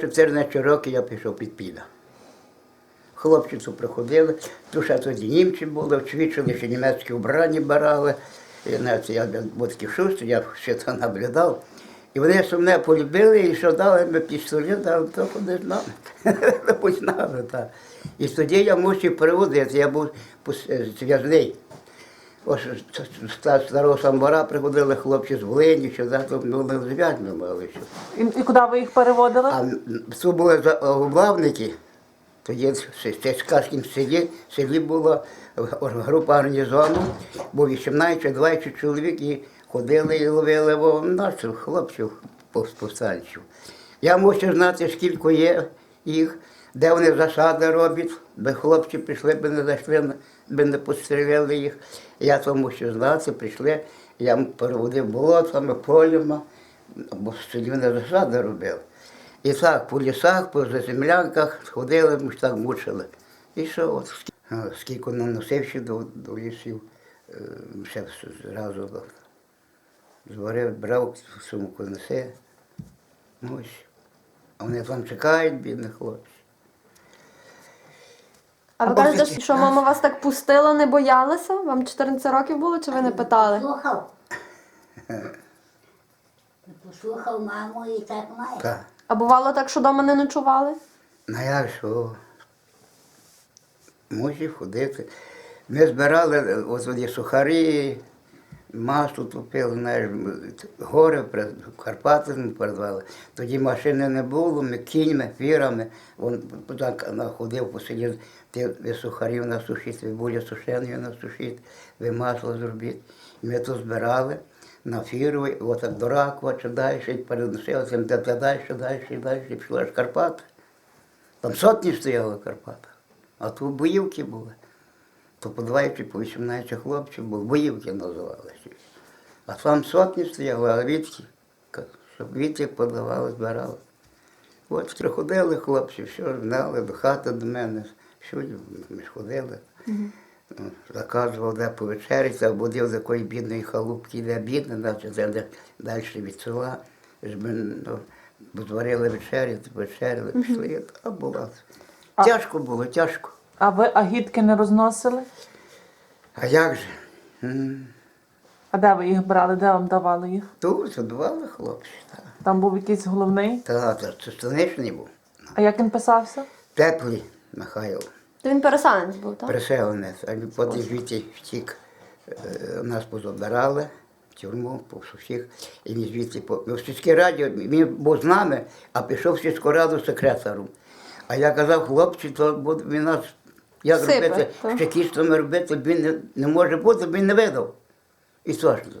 14 років я пішов під піда. Хлопці приходили, то ще тоді німці були, вчвічили, що німецькі вбрані барали. І навіть я був такий шустрий, я ще це наблюдав. І вони що мене полюбили, і що дали мені пістолет, дали, то ходи з нами. Будь з так. І тоді я мусив переводити, я був зв'язний. Ось з старого самбара приходили хлопці з Волині, що завтра були зв'язні мали. що. І, і куди ви їх переводили? А це були главники. Тоді в Стецькарському селі, селі була група гарнізону, бо 18 чи 20 чоловік і ходили і ловили наших хлопців пов- повстанців. Я мусив знати, скільки є їх, де вони засади роблять, би хлопці прийшли, би не зайшли, би не постріляли їх. Я то мусив знати, прийшли, я переводив болотами, полями, бо селі вони засади робили. І так, по лісах, по землянках ходили, ми ж так мучили. І що, от, скільки наносив ще до, до лісів, ще зразу зварив, брав, сумку несе. Ну, Ось. А вони там чекають, бідні хлопці. А ви Або кажете, такі- що мама вас так пустила, не боялася? Вам 14 років було, чи ви не питали? Послухав. Послухав маму і так має. Та, А бувало так, що вдома не ночували? Ну я що? Мусив ходити. Ми збирали е, от сухарі, масло топили, м, гори, при- Карпати ми передавали. Тоді машини не було, ми кіньми, фірами. Він так ходив по селі, ти сухарів насушити, ви буля сушеною насушити, ви масло зробіть. Ми то збирали на фіру, отак до Ракова, чи далі, переносили, цим далі, далі, далі, і пішли аж Карпати. Там сотні стояли в а тут боївки були. То по 20, по 18 хлопців були, боївки називалися. А там сотні стояли, а відки, щоб відки подавали, збирали. От приходили хлопці, все знали, до хати до мене, всюди ми ж ходили. Заказував, де повечеряти, а будив з якої бідної халупки, де бідна, значить, де, де далі від села. Ми, ну, бо зварили вечерю, вечеряли, пішли, а було. Тяжко було, тяжко. А ви агітки не розносили? А як же? М, А де ви їх брали? Де вам давали їх? Тут задували хлопці. Так, Там був якийсь головний. та, та, це станичний був. А як він писався? Теплий Михайло. То він переселенець був, так? Переселенець, а він потім звідти втік. Е, Нас позабирали в тюрму, по всіх. І він звідти по ну, в сільській раді він був з нами, а пішов в сільську раду секретарем. А я казав, хлопці, то буде він нас як Сипе, робити, так. з чекістами робити, він не, не може бути, він не видав. І точно.